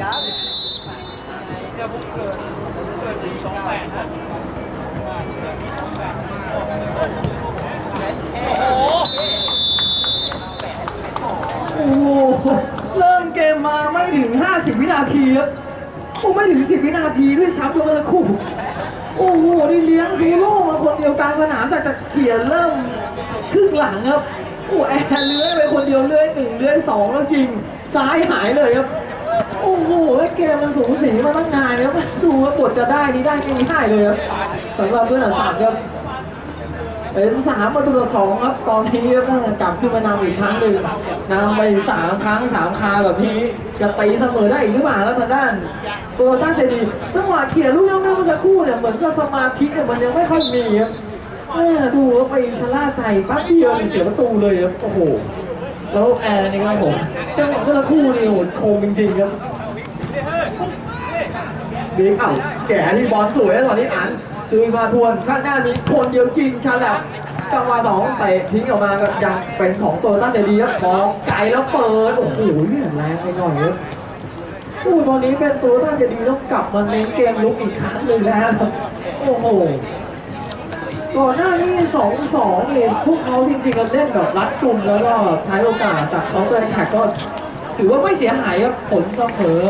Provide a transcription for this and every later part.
ยังเนี่ยผมเกิดเกิดปีสองแปดครับโอ้โหโอ้โหเริ่มเกมมาไม่ถึง 50 วินาทีครับโอ้ไม่ถึง 10 วินาทีด้วยซ้ำตัวเมื่อสักครู่โอ้โหนี่เลี้ยงซีโร่มาคนเดียวกลางสนามแต่จะเขียนเริ่มครึ่งหลังครับโอ้แอร์เลื้อยไปคนเดียวเลื้อยหนึ่งเลื้อยสองแล้วจริงซ้ายหายเลยครับ โอ้โหแล้วเกมมันสูสีมาตั้งนานแล้วดูว่ากดจะได้นี่ได้ไม่ได้เลยครับสำหรับเพื่อนอันสามครับเป็นสามประตูต่อสองครับตอนนี้ก็กลับขึ้นมานำอีกครั้งหนึ่งนำไปสามครั้งสามคาแบบนี้จะตีเสมอได้อีกหรือเปล่าแล้วทางด้าน ตัวตั้งใจดีจังหวะเขี่ยลูกย่ำเมื่อสักครู่เนี่ยเหมือนกับสมาธิเนี่ยมันยังไม่ค่อยมีครับดูว่าไปชะล่าใจแป๊บเดียวเนี่ยเสียประตูเลยครับโอ้โห แล้วแอร์นี่ครับผมจังหวะเมื่อสักครู่นี่โอ้โหโคมจริงๆครับบิ๊กเอ้าแก่ที่บอลสวยแล้วตอนนี้อันคือมาทวนข้างหน้ามีคนเดียวจริงชันแล้วจังหวะสองเตะทิ้งออกมาก็ยังเป็นของตัวตั้งใจดีครับมองไกลแล้วเปิดโอ้โหเนี่ยแรงไปหน่อยครับโอ้ตอนนี้เป็นตัวตั้งใจดีต้องกลับมาเน้นเกมลุกอีกครั้งหนึ่งแล้วโอ้โห ก่อนหน้านี้สองสองเนี่พวกเขาจริงๆก็เล่นแบบรัดกุมแล้วก็ใช้โอกาสจากเขาตัวแข่งก็ถือว่าไม่เสียหายครับผลเสมอ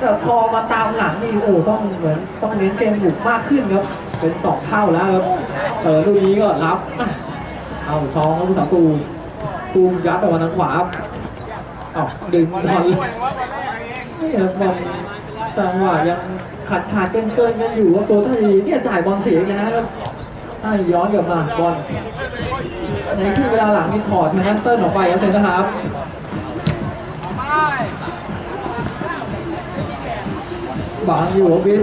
แต่พอมาตามหลังนี่โอ้ต้องเหมือนต้องเน้นเกมบุกมากขึ้นครับเป็นสองเท่าแล้วครับเออลูกนี้ก็รับเอาซองแล้วผู้สาตูตูยัดไปวันทางขวาครับเอาดึงบอลนี่ครับบอลจังหวะยังขาดขาดเกินเกินกันอยู่ว่าตัวท่าดีเนี่ยจ่ายบอลเสียอีกแล้วครับ ให้ย้อนกลับมาบอลในครึ่งเวลาหลังนี่ถอดแมนเติ้ลออกไปครับเซนนะครับบังอยู่บิ๊ก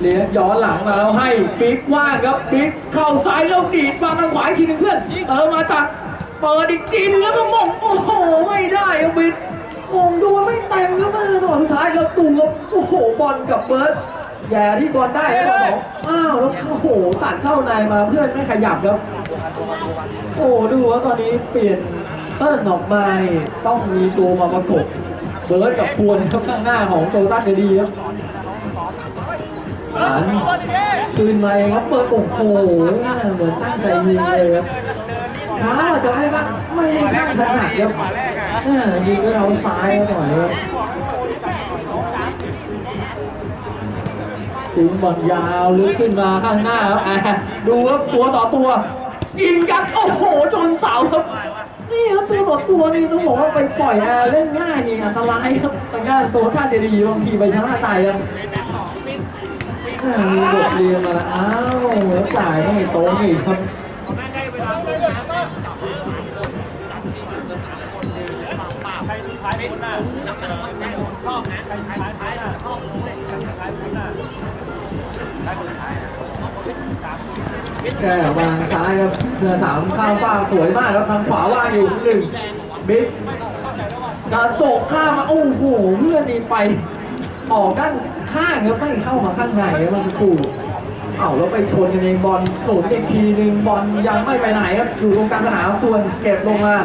เลี้ยย้อนหลังมาแล้วให้ปิ๊กว่างครับปิ๊กเข้าซ้ายแล้วดีดมาทางขวาอีกทีหนึงเพื่อนเออมาจากเปิดอีกทีหนึงแล้วก็มงโอ้โหไม่ได้ครับบิ๊กมงดูไม่เต็มครับมาตอนสุดท้ายแล้วตูครับโอ้โหบอลกับเบิร์ด แย่ที่บอลได้ครับสองอ้าวแล้วโอ้โหตัดเข้าในมาเพื่อนไม่ขยับครับ โอ้ดูว่าตอนนี้เปลี่ยนเติ้ลออกมานี่ต้องมีตัวมาประกบเบิร์ดกับพวนครับข้างหน้าของโจต้าเจดีครับอันคืนมาเองครับเปิดโอ้โหเหมือนตั้งใจยิงเลยครับเท้าอาจจะไม่ว่าไม่ได้ข้างถนัดครับอ่ายิงก็เอาซ้ายมาหน่อยครับ ถึงบอลยาวลึกขึ้นมาข้างหน้าครับอ่าดูครับตัวต่อตัว ยิงกันโอ้โหชนเสาครับนี่ครับตัวต่อตัวนี่ต้องบอกว่าไปปล่อยแอร์เล่นง่ายนี่อันตรายครับทางด้านตัวท่าเจดีบางทีไปชนะตายครับอ่ามีบทเรียนมาแล้วอ้าวแล้วจ่ายไม่โตรงอีกครั แค่วางซ้ายครับเรือสามข้ามฟ้าสวยมากครับทางขวาว่างอยู่หนึ่งบิ๊กการโศกข้ามมาโอ้โหเพื่อดีไปออกด้านข้างครับไม่เข้ามาข้างในครับมันกูเอ้าแล้วไปชนกันเองบอลหลุดอีกทีหนึ่งบอลยังไม่ไปไหนครับอยู่ตรงกลางสนามทวนเก็บลงมา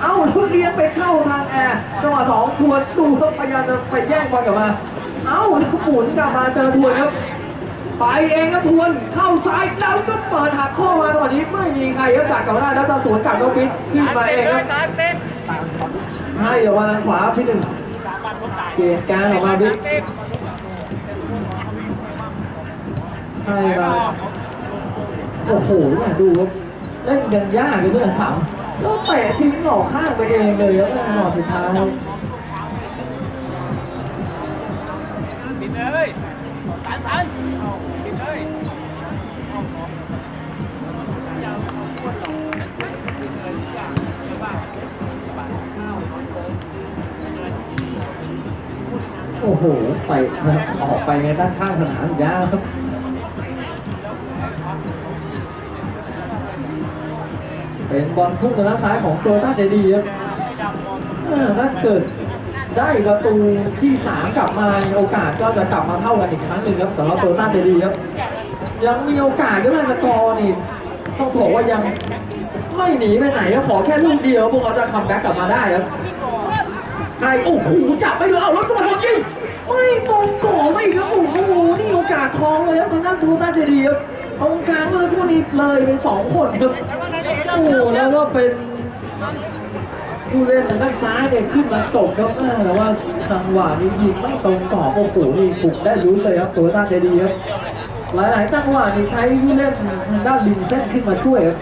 เอ้าทุเรียนไปเข้าทางแอร์จังหวะสองทวนดูครับพยายามจะไปแย่งบอลกลับมา เอ้าแล้วหมุนกลับมาเจอทวนครับ ไปเองครับทวนเข้าซ้ายแล้วก็เปิดหักข้อมาตอนนี้ไม่มีใครครับดักกลับมาได้แล้วตาสวนกลับก็ฟิตขึ้นมาเองครับการเต้นให้ออกมาทางขวาพี่หนึ่งเกมกางออกมาบิ๊กให้มาโอ้โหเนี่ยดูครับเล่นยังยากเลยเพื่อนสามแล้วเตะทิ้งหลอกข้างไปเองเลยแล้วหลอกสุดท้ายครับปิดเลยสายสาย โอ้โหไปออกไปในด้านข้างสนามยาวครับเป็นบอลทุ่งทางด้านซ้ายของโจต้าเจดีครับถ้าเกิดได้ประตูที่สามกลับมาโอกาสก็จะกลับมาเท่ากันอีกครั้งหนึ่งครับสำหรับโตต้าเจดีครับ ยังมีโอกาสด้วยนะสกอร์นี่ต้องบอกว่ายังไม่หนีไปไหนครับขอแค่ลูกเดียวพวกเขาจะคัมแบ็กกลับมาได้ครับใครโอ้โหจับไปเลยเอารถจังหวะยิง ไม่ตรงก่อไม่ครับโอ้โหนี่โอกาสทองเลยครับทางด้านโทต้าเจดีครับตรงกลางเลยพวกนี้เลยไปสองคนครับโอ้โหแล้วก็เป็นผู้เล่นทางด้านซ้ายเนี่ยขึ้นมาจบครับแม่แต่ว่าจังหวะนี้ยิงไม่ตรงกรอบโอ้โหนี่ปลุกได้รู้เลยครับโทต้าเจดีครับหลายๆจังหวะนี่ใช้ผู้เล่นทางด้านริมเส้นขึ้นมาช่วยครับ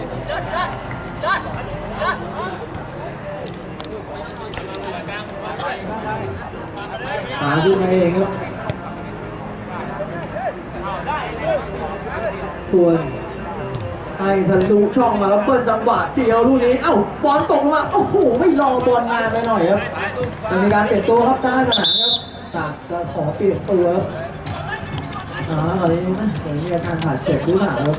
หาขึ้นมาเองครับส่วนให้ทะลุช่องมาแล้วเปิดจังหวะเดียวลูกนี้ เอ้าบอลตกลงมาโอ้โหไม่รอบอลนานไปหน่อยครับมีการเปลี่ยนตัวครับด้านสนามครับจากจะขอเปลี่ยนตัวครับอ่าตอนนี้นะเหมือนมีอาการขาดเจ็บหรือเปล่าครับ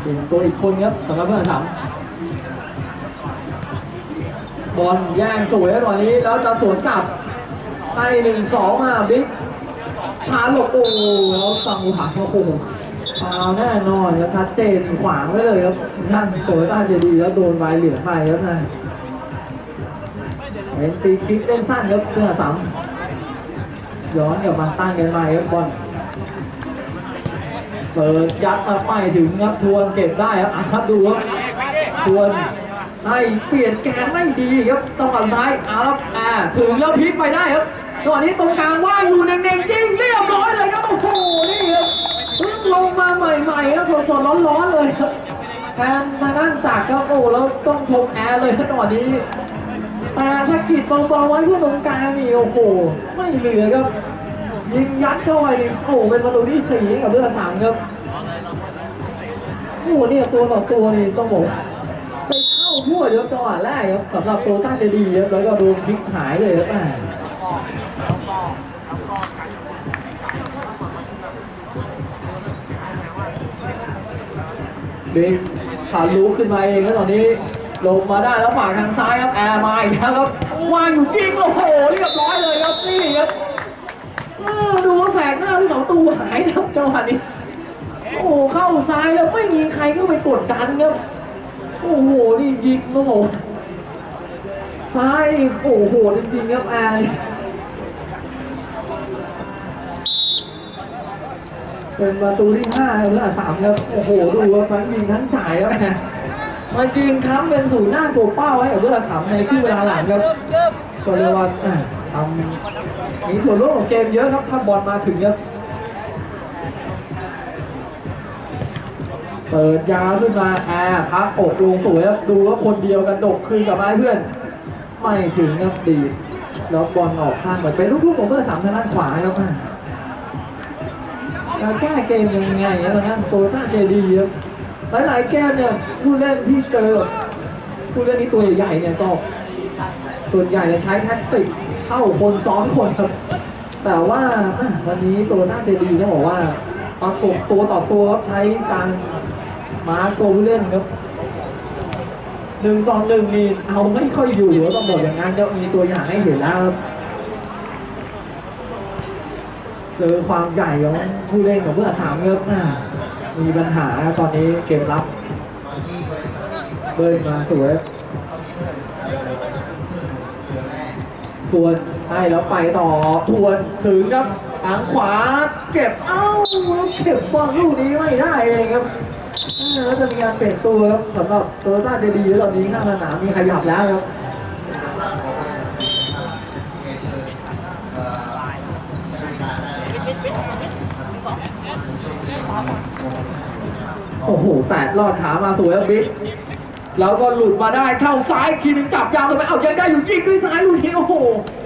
เปลี่ยนตัวอีกคนครับสำหรับเพื่อนสามบอลแย่งสวยแล้วตอนนี้แล้วจะสวนกลับ ให้หนึ่งสองมาบิ๊กพาหลบโอ้แล้วสั่งหักโอ้โหฟาวแน่นอนครับชัดเจนขวางไว้เลยครับท่นโตต้าเจดีแล้วโดนใบเหลืองไปแล้วนะเป็นตีคิกเล่นสั้นครับเพื่อสามย้อนกลับมาตั้งกันใหม่ครับบอลเปิดยัดมาไปถึงครับทวนเก็บได้ครับอะครับดูครับควรให้เปลี่ยนแกนไม่ดีครับต้องฝั่งท้ายเอาแล้วอ่าถึงแล้วพลิกไปได้ครับ ตอนนี้ตรงกลางว่างอยู่เน่งๆจริงเรียบร้อยเลยครับโอ้โหนี่ครับเพิ่งลงมาใหม่ๆครับสดๆร้อนๆเลยครับแทนทางด้านจากครับโอ้แล้วต้องชมแอร์เลยตอนนี้แต่ถ้ากิดเบาๆไว้เพื่อตรงกลางนี่โอ้โหไม่เหลือครับยิงยัดเข้าไปนี่โอ้เป็นประตูที่สี่กับเรือสามครับโอ้โหเนี่ยตัวต่อตัวนี่ต้องบอกไปเข้าทั่วเยอะจังหวะแรกครับสำหรับโตต้าเจดีครับแล้วก็โดนพลิกหายเลยครับ บงขาลุกขึ้นมาเองแล้วตอนนี้ลงมาได้แล้วฝากทางซ้ายครับแอร์มาอีกแล้วครับวางอยู่จริงโอ้โหเรียบร้อยเลยครับนี่ครับดูว่าแฝกหน้าที่สองตัวหายครับจังหวะนี้โอ้โหเข้าซ้ายแล้วไม่มีใครเข้าไปกดดันครับโอ้โหนี่ยิงครับผมซ้ายโอ้โหจริงๆครับแอร์ เป็นประตูที่ห้าครับและสามครับโอ้โหดูว่าทั้งยิงทั้งจ่ายครับแอร์มันยิงค้ำเป็นศูนย์หน้าตัวเป้าไว้กับเพื่อนสามในครึ่งเวลาหลังครับก็เรียกว่าทำมีส่วนร่วมของเกมเยอะครับถ้าบอลมาถึงครับเปิดยาวขึ้นมาแอร์พักอกลงสวยครับดูว่าคนเดียวกันดกคืนกับมาให้เพื่อน ไม่ถึงครับดีแล้วบอลออกข้างเหมือนเป็นลูกทุ่งของเบอร์สามทางด้านขวาครับ อะจะแก้เกมยังไงครับทางด้านโตต้าเจดีครับหลายๆแก้มเนี่ยผู้เล่นที่เจอผู้เล่นที่ตัวใหญ่ๆเนี่ยก็ส่วนใหญ่จะใช้แท็กติกเข้าคนซ้อนคนครับแต่ว่าอะวันนี้ตัวหน้าเจดีต้องบอกว่าประกบตัวต่อตัวครับใช้การมาร์คตัวผู้เล่นครับหนึ่งต่อหนึ่งนี่เอาไม่ค่อยอยู่แล้วต้องบอกอย่างนั้นก็มีตัวอย่างให้เห็นแล้วครับ เจอความใหญ่ของผู้เล่นของเพื่อสามครับอะมีปัญหาตอนนี้เกมรับเบิร์มาสวยทวนให้แล้วไปต่อทวนถึงครับทางขวาเก็บเอ้าแล้วเก็บบอลลูกนี้ไม่ได้เองครับแล้วจะมีการเปลี่ยนตัวครับสำหรับโตโยต้าเจดีตอนนี้ข้างสนามมีขยับแล้วครับ โอ้โหแปดลอดขามาสวยครับบิ๊กแล้วก็หลุดมาได้เข้าซ้ายทีหนึงจับยาวเลยไปเอายังได้อยู่ยิงด้วยซ้ายลูกนี้โอ้โห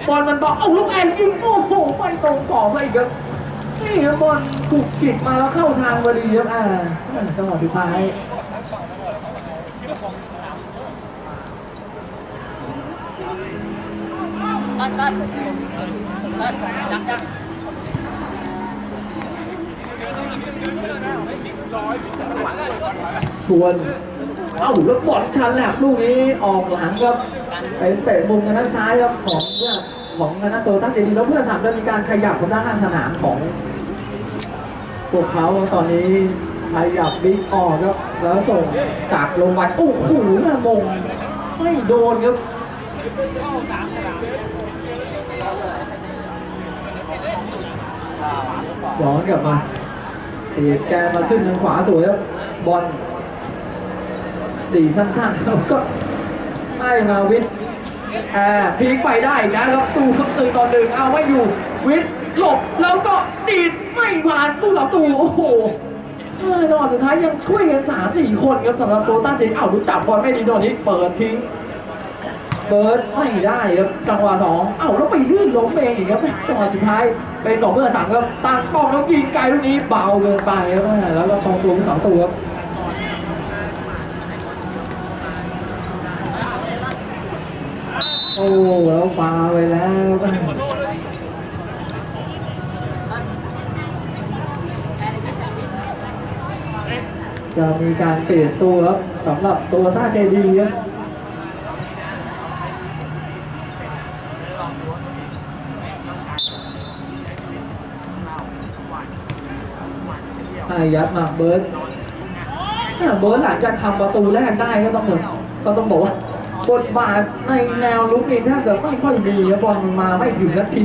บอลมันบอกเอาลูกแอนยิงโอ้โหไม่ตรงกรอบเลยครับนี่ครับบอลถูกกิดมาแล้วเข้าทางพอดีครับอ่าจังหวะสุดท้าย ชวน เอ้าแล้วบอลชันแหลบลูกนี้ออกหลังครับไปเตะมุมกันด้านซ้ายครับของเพื่อนของคณะโตตั้งเจดีแล้วเพื่อนสามจะมีการขยับของด้านข้างสนามของพวกเขาตอนนี้ขยับบิ๊กออกครับแล้วส่งจากลงไปโอ้โหน่ามงไม่โดนครับย้อนกลับมา ตีแกมาขึ้นทางขวาสวยครับบอลตีสั้นๆแล้วก็ให้มาวิทย์อ่าพลิกไปได้นะแล้วตูครับตึงต่อหนึ่งเอาไม่อยู่ วิทย์หลบแล้วก็ดีดไม่ผ่านตู้ต่อตูโอ้โหเออจังหวะสุดท้ายยังช่วยกันสามสี่คนครับสำหรับโตต้าเจนเอ้าดูจับบอลไม่ดีตอนนี้เปิดทิ้ง เบิร์ดไม่ได้ครับจังหวะสองเอ้าแล้วไปลื่นล้มเองอีกครับจังหวะสุดท้ายเป็นต่อเมื่อสามครับตั้งกล้องแล้วยิงไกลลูกนี้เบาเกินไปครับแล้วก็ตรงตัวเป็นสองตัวครับโอ้แล้วฟาวไปแล้วจะมีการเปลี่ยนตัวครับสำหรับตัวท่าใจดีครับ อายัดมาเบิร์ดเบิร์ดหลังจากทำประตูแรกได้ก็ต้องเหมือนก็ต้องบอกว่าบทบาทในแนวลุกนี่แทบจะไม่ค่อยดีบบอลมาไม่ถึงนาที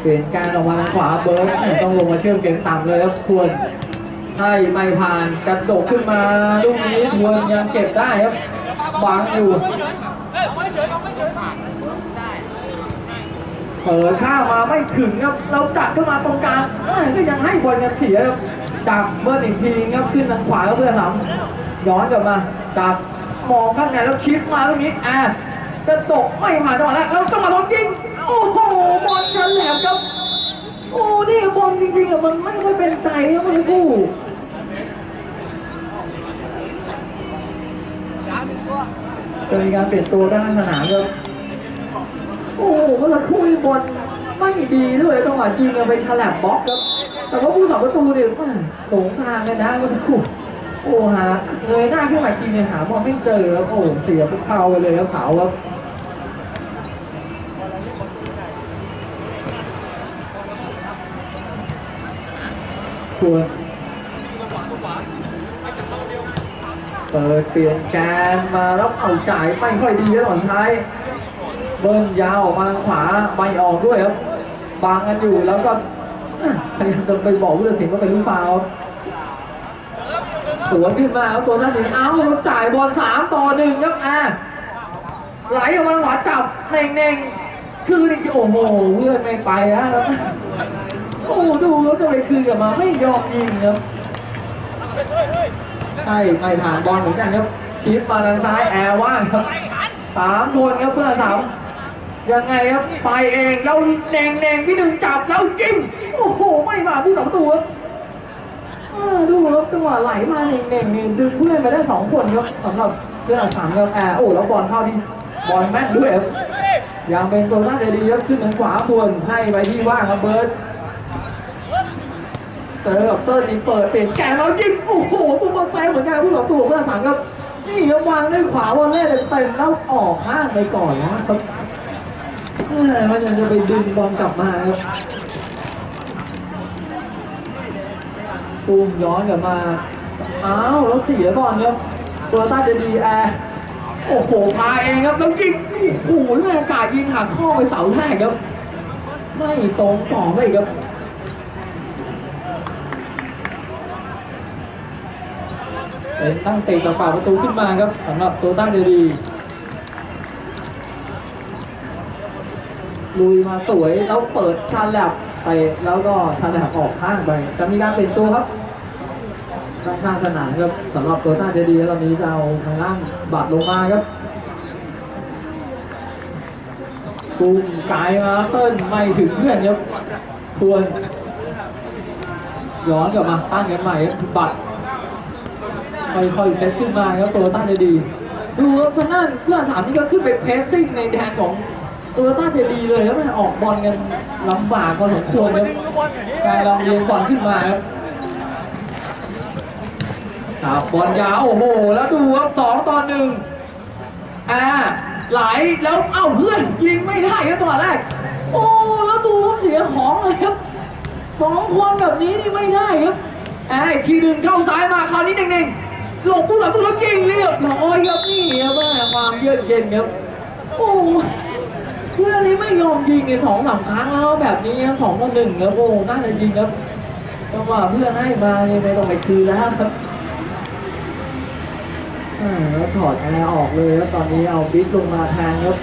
เปลี่ยนการออกมาทางขวาเบิร์ดต้องลงมาเชื่อมเกมต่ำเลยครับควรให้ไม่ผ่านกระโดดขึ้นมาลูกนี้ทวนยังเก็บได้ครับวางอยู่ เออาไม่เฉยเปิดข้ามาไม่ถึงครับเราจัดขึ้นมาตรงกลางก็ยังให้บอลกันเสียครับจับเบิร์นอีกทีครับขึ้นทางขวาก็เพื่อสามย้อนกลับมาจับมองข้างในแล้วชิปมาตรงนี้อะจะตกไม่ผ่านจังหวะแรกแล้วจังหวะลงจริงโอ้โหบอลชันแหลมครับโอ้นี่บอลจริงๆอะมันไม่ค่อยเป็นใจครับมันคู่ย้ายเป็นตัวจะมีการเปลี่ยนตัวด้านสนามครับ โอ้โหเมื่อครู่บอลไม่ดีด้วยจังหวะจริงไปฉลับบล็อกครับ แต่ว่าผู้สาประตูเนี่ยแม่ตรงทางเลยนะเมื่อสักครู่โอ้หาเงยหน้าขึ้นมาอีกทีเนี่ยหาบอลไม่เจอครับโอ้เสียพุกเข้าไปเลยครับเสาครับควเปิดเปลี่ยนแกนมาแล้วเอาจ่ายไม่ค่อยดีแล้วตอนท้าย เบิ้ลยาวออกมางขวาไม่ออกด้วยครับบังกันอยู่แล้วก็พยายามจะไปบอกผู้ตัดสินว่าเป็นลูกฟาวสวนขึ้นมาเอาตัวท่านหนึ่งเอาแล้วจ่ายบอลสามต่อหนึ่งครับอะไหลออกมาหวาจับเน่งเน่งคือนี่โอ้โหเพื่อนไม่ไปนะครับโอ้ดูแล้วจะไปคืนกลับมาไม่ยอมยิงครับใช่ไม่ผ่านบอลเหมือนกันครับชิปมาทางซ้ายแอร์ว่างครับสามคนครับเพื่อนสาม ยังไงครับไปเองแล้วแดงแดงที่หนึ่งจับแล้วจิ้มโอ้โหไม่มาผู้สองตัวครับดูครับจังหวะไหลมาเน่งเน่งนี่ดึงเพื่อนมาได้สองคนครับสำหรับเพื่อนสามครับแอร์โอ้แล้วบอลเข้าที่บอลแม่นด้วยครับยังเป็นตัวน่าจะดีครับขึ้นทางขวาควรให้ไปที่ว่างครับเบิร์ดเจอกับเติ้ลนี่เปิดเปลี่ยนแกนแล้วยิงโอ้โหซุปเปอร์ไซส์เหมือนกันผู้สองตัวเพื่อนสามครับนี่ครับวางด้วยขวาบอลเล่เต็มๆแล้วออกข้างไปก่อนนะครับ มันยังจะไปดึงบอลกลับมาครับตูมย้อนกลับมา อ้าวแล้วเสียบอลครับตัวต้าจะดีแอร์โอ้โหพาเองครับแล้วยิงโอ้โหแม่งกาดยิงหักข้อไปเสาแรกครับ ไม่ตรงต่อไปอีกครับเป็นตั้งเตะจากฝ่าประตูขึ้นมาครับสำหรับโตต้าเดลี ลุยมาสวยแล้วเปิดชาแลบไปแล้วก็ชาแลบออกข้างไปจะมีการเปลี่ยนตัวครับด้านข้างสนามครับสำหรับโตต้าเดลีตอนนี้จะเอาทางล่างบัดลงมาครับกุ้งไกลมาเติ้ลไม่ถึงเพื่อนครับควรย้อนกลับมาตั้งกันใหม่ครับบัดค่อยๆเซตขึ้นมาครับโตต้าจะดี ดูครับทางด้านเพื่อนสามนี่ก็ขึ้นไปเพสซิ่งในแดนของ ตโยต้าจะดีเลยแล้วมันออกบอลกันลำบากพอสมควรครับการลองเรียนบอลขึ้นมาครับครับบอลยาวโอ้โห แล้วดูครับสองต่อหนึ่งอ่าไหลแล้วเอ้าเพื่อนยิงไม่ได้ครับจังหวะแรก โอ้แล้วดูครับเสียของเลยครับสองคนแบบนี้นี่ไม่ได้ครับไอ้ทีหนึ่งเข้าซ้ายมาคราวนี้เน่งๆหลบผู้หลังผู้แล้วยิงเรียบร้อยครับนี่ครับแม่ความเยือกเย็นครับโอ้ เพื่อนนี่ไม่ยอมยิงในสองสามครั้งแล้วแบบนี้สองต่อหนึ่งครับโอ้น่าจะยิงครับจังหวะเพื่อนให้มาเนี่ยไม่ต้องไปคืนแล้วครับแล้วถอดแอร์ออกเลยครับตอนนี้เอาบิ๊กลงมาแทนครับ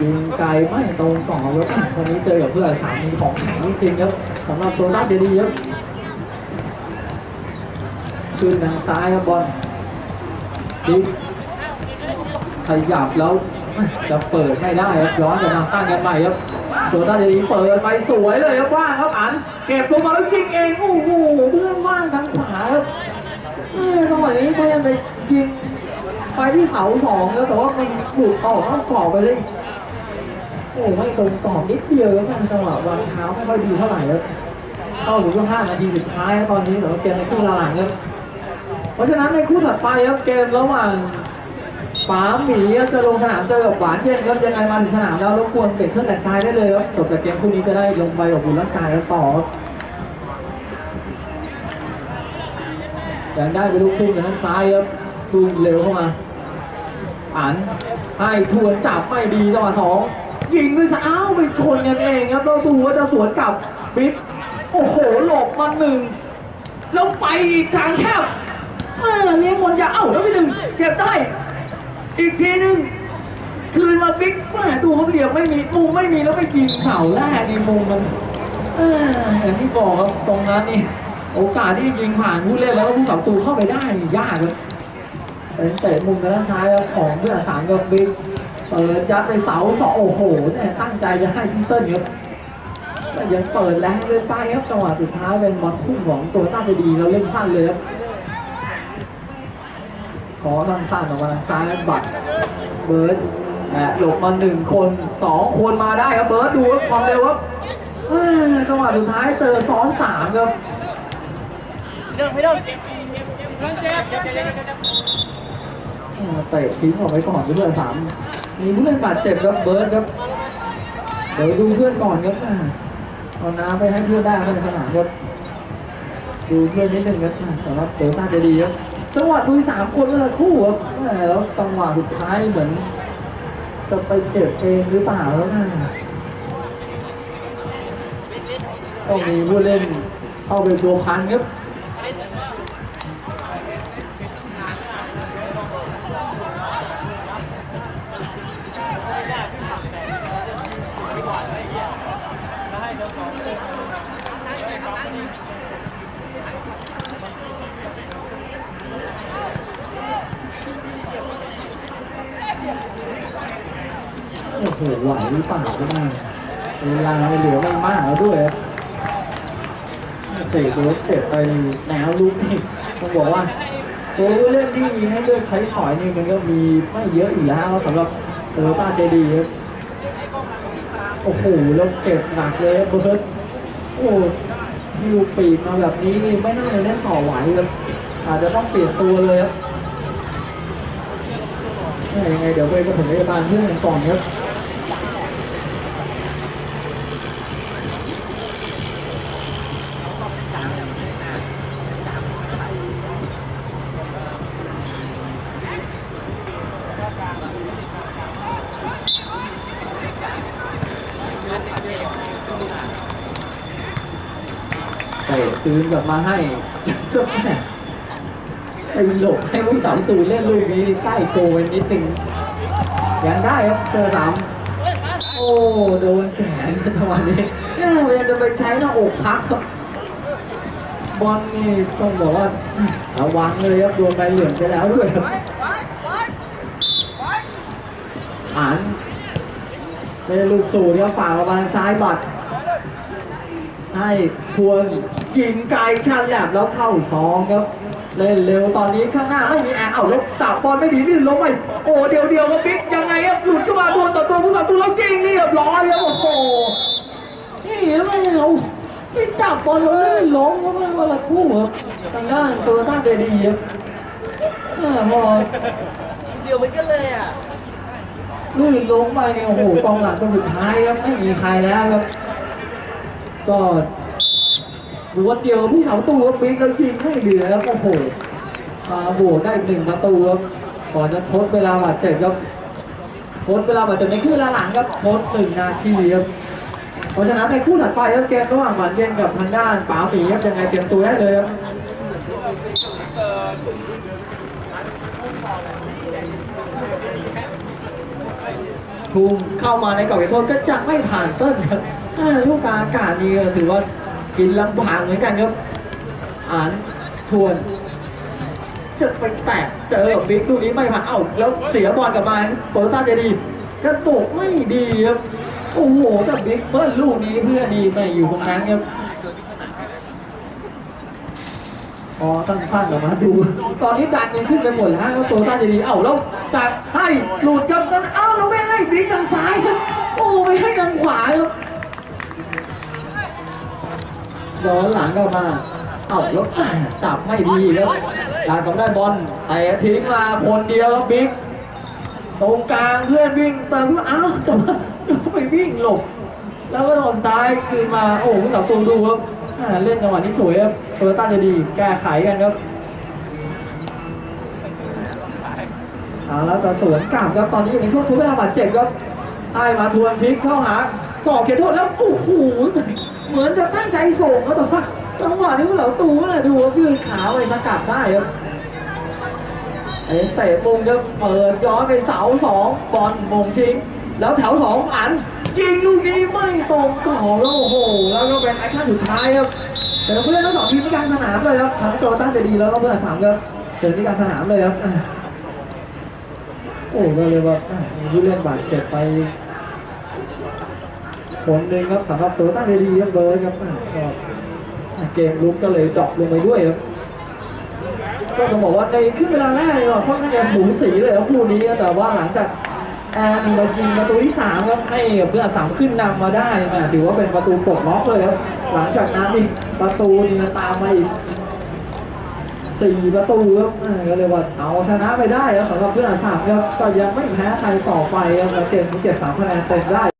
ยิงไกลไม่ตรงต่อครับวันนี้เจอกับเพื่อนสามีของแข็งจริงครับสำหรับตัวราชดีครับคืนทางซ้ายครับบอล บิ๊กขยับแล้วจะเปิดไม่ได้ครับย้อนกลับมาตั้งกันใหม่ครับตัวต้าจะดีเปิดไปสวยเลยครับว่างครับอัน เก็บลงมาแล้วยิงเองโอ้โหเพื่อนว่างทางขวาครับเออจังหวะนี้พยายามไปยิงไปที่เสาสองแล้วแต่ว่ามันหลุดออกนอกกรอบไปเลยโอ้ไม่ตรงกรอบนิดเดียวแล้วกันจังหวะวางเท้าไม่ค่อยดีเท่าไหร่ครับเข้าถึงช่วงห้านาทีสุดท้ายตอนนี้เหลือเกมในครึ่งหลังครับ เพราะฉะนั้นในคู่ถัดไปครับเกมระหว่างป๋าหมีจะลงสนามเจอกับหวานเย็นครับยังไงมาถึงสนามแล้วรบกวนเปลี่ยนเครื่อแต่งกายได้เลยครับจบจากเกมคู่นี้จะได้ลงไปอบอุ่นร่างกายกันต่อยังได้ไปลูกทุ่งจากทางซ้ายครับดูเร็วเข้ามาอ่านให้ทวนจับไม่ดีจังหวะสองยิงด้วยซ้ายอ้าวไปชนกันเองครับเราดูว่าจะสวนกลับบิ๊กโอ้โหหลบมาหนึ่งแล้วไปอีกทางแคบ เออเลี้ยงบอลยาวเอ้าแล้วไปหนึ่งเก็บได้ อีกทีหนึ่งคืนมาบิ๊กแม่ดูเขาเหลี่ยมไม่มีมุมไม่มีแล้วไปยิงเสาแรกนี่มุมมันเอออย่างที่บอกครับตรงนั้นนี่โอกาสที่ยิงผ่านผู้เล่นแล้วก็ผู้สับตูเข้าไปได้ยากเลยเป็นเตะมุมด้านซ้ายแล้วของเพื่อสามกับบิ๊กเปิดยัดไปเสาสองโอ้โหเนี่ยตั้งใจจะให้พิเตอร์ครับแต่ยังเปิดแรงเลยไปครับจังหวะสุดท้ายเป็นบอลพุ่งของตัวต้าไปดีเราเล่นสั้นเลยครับ ขอสั้นๆออกมาทางซ้ายบัตรเบิร์ดแอบหลบมาหนึ่งคนสองคนมาได้ครับเบิร์ดดูครับความเร็วครับจังหวะสุดท้ายเจอซ้อนสามครับเดินไม่เดินเจ็บเจ็บเจ็บเตะทิ้งออกไปก่อนเพื่อนสามมีผู้เล่นบาดเจ็บครับเบิร์ดครับเดี๋ยวดูเพื่อนก่อนครับเอาน้ำไปให้เพื่อนได้ในสนามครับดูเพื่อนนิดนึงครับสำหรับโตต้าจะดีครับ จังหวะดูสามคนเลยคู่ครับแหมแล้วจังหวะสุดท้ายเหมือน จะไปเจ็บเองหรือเปล่าแล้วนะต้องมีผู้เล่นเข้าไปตัวพันครับ อ้โหไหวหรือเปล่าก็ได้เวลาเหลือไม่มากแล้วด้วยครับเตะตัวเจ็บไปแนวลูกนี่ต้องบอกว่าตัวเล่นที่มีให้เลือกใช้สอยนี่มันก็มีไม่เยอะอยู่แล้วสำหรับโตโยต้าเจดีครับโอ้โหแล้วเจ็บหนักเลยครับเบิร์ดโอ้ฮิวปีกมาแบบนี้นี่ไม่น่าจะเล่นต่อไหวครับอาจจะต้องเปลี่ยนตัวเลยครับยังไงเดี๋ยวไปประถมพยาบาลเพื่อนก่อนครับ เตะคืนกลับมาให้ก็แม่ไปหลบให้ผู้สามตูเล่นลูกนี้ใกล้โกไปนิดนึงยังได้ครับเจอสามโอ้โดนแขนจังหวะนี้พยายามจะไปใช้หน้าอกพักครับบอลนี่ต้องบอกว่าระวังเลยครับโดนใบเหลืองไปแล้วด้วยครับอ่านเป็นลูกสูตรครับฝ่าประมาณซ้ายบัตให้ทวน ยิงไกลชันแหลบแล้วเข้าซองครับเล่นเร็วตอนนี้ข้างหน้าไม่มีแอร์เอาล้วสับบอลไม่ดีลื่นลงไปโอ้เดียวเดียวกับบิ๊กยังไงครับหลุดเข้ามาตัวต่อตัวผู้สับตัวแล้วยิงเรียบร้อยครับโอ้โหนี่แล้วไม่เราไม่จับบอลแล้วลื่นล้มก็ไม่มาละคู่ครับทางด้านตัวต้าเจดีครับเออพอเดี๋ยวเหมือนกันเลยอะลื่นล้มไปเนี่ยโอ้โหกองหลังตัวสุดท้ายครับไม่มีใครแล้วครับก็ ดูว่าเดียวผู้สาวตูครับปิ๊กแล้วยิงให้เหลือครับโอ้โหมาบวกได้อีกหนึ่งประตูครับก่อนจะทดเวลาบาดเจ็บครับทดเวลาบาดเจ็บในครึ่งเวลาหลังครับทดหนึ่งนาทีครับเพราะฉะนั้นในคู่ถัดไปครับเกมระหว่างหวานเย็นกับทางด้านป๋าหมีครับยังไงเตรียมตัวได้เลยครับภูมิเข้ามาในกรอบเขตโทษก็จะไม่ผ่านเต้นครับอ่าลูกกาอากาศนี่ก็ถือว่า กินลำบากเหมือนกันครับอ่านชวนจะไปแตะเจอบบิ๊กลูกนี้ไม่ผ่านเอ้าแล้วเสียบอลกลับมาโตโยต้าเจดีกระตกไม่ดีครับโอ้โหแต่บิ๊กเบิ้ลลูกนี้เพื่อดีไม่อยู่ตรงนั้นครับพอสั้นๆออกมาดู ตอนนี้ดันยังขึ้นไปหมดแล้วโตโยต้าเจดี เอ้าแล้วจัดให้หลุดกับกันเอ้าเราไม่ให้บิ๊กทางซ้าย โอ้ไม่ให้ทางขวาครับ ย้อนหลังกลับมาเอ้าแล้วอ่าจับไม่ดีแล้วการทำได้บอลแต่ทิ้งมาคนเดียวครับบิ๊กตรงกลางเพื่อนวิ่งเติมเอ้าแต่ว่าไปวิ่งหลบ แล้วก็โดนตายคืนมาโอ้โหผู้ตับตัวดูครับอ่าเล่นจังหวะนี้สวยครับโตโยต้าจะดีแก้ไขกันครับเอาแล้วจะสวนกลับครับตอนนี้อยู่ในช่วงทุบเวลาบาดเจ็บครับไอ้มาทวนพลิกเข้าหาก่อเขตโทษแล้วโอ้โห เหมือนจะตั้งใจส่งครับแต่ว่าจังหวะนี้เหล่าตูน่ะดูว่ายืนขาไปสกัดได้ครับไอ้เตะมุมครับเปิดย้อนไปเสาสองบอลมงทิ้ง แล้วแถวสองอันยิงลูกนี้ไม่ตรงกรอบแล้วโอ้โห แล้วก็เป็นแอคชั่นสุดท้ายครับแต่เพื่อนทั้งสองทีมที่กลางสนามเลยครับทั้งโตต้าเจดีแล้วก็เพื่อนสามครับเดินที่กลางสนามเลยครับโอ้ก็เลยว่ามีผู้เล่นบาดเจ็บไป คนหนึ่งครับสำหรับโตต้าเจดีครับเบิร์ดครับเกมลุกก็เลยดรอปลงไปด้วยครับก็ต้องบอกว่าในครึ่งเวลาแรกเนี่ยก็ค่อนข้างจะสูสีเลยครับคู่นี้แต่ว่าหลังจากแอนมายิงประตูที่สามครับให้เพื่อนสามขึ้นนำมาได้ถือว่าเป็นประตูปลดล็อกเลยครับหลังจากนั้นอีกประตูนี่ตามมาอีกสี่ประตูครับก็เลยว่าเอาชนะไปได้ครับสำหรับเพื่อนสามครับก็ยังไม่แพ้ใครต่อไปครับเกมนี้เก็บสามคะแนนเต็มได้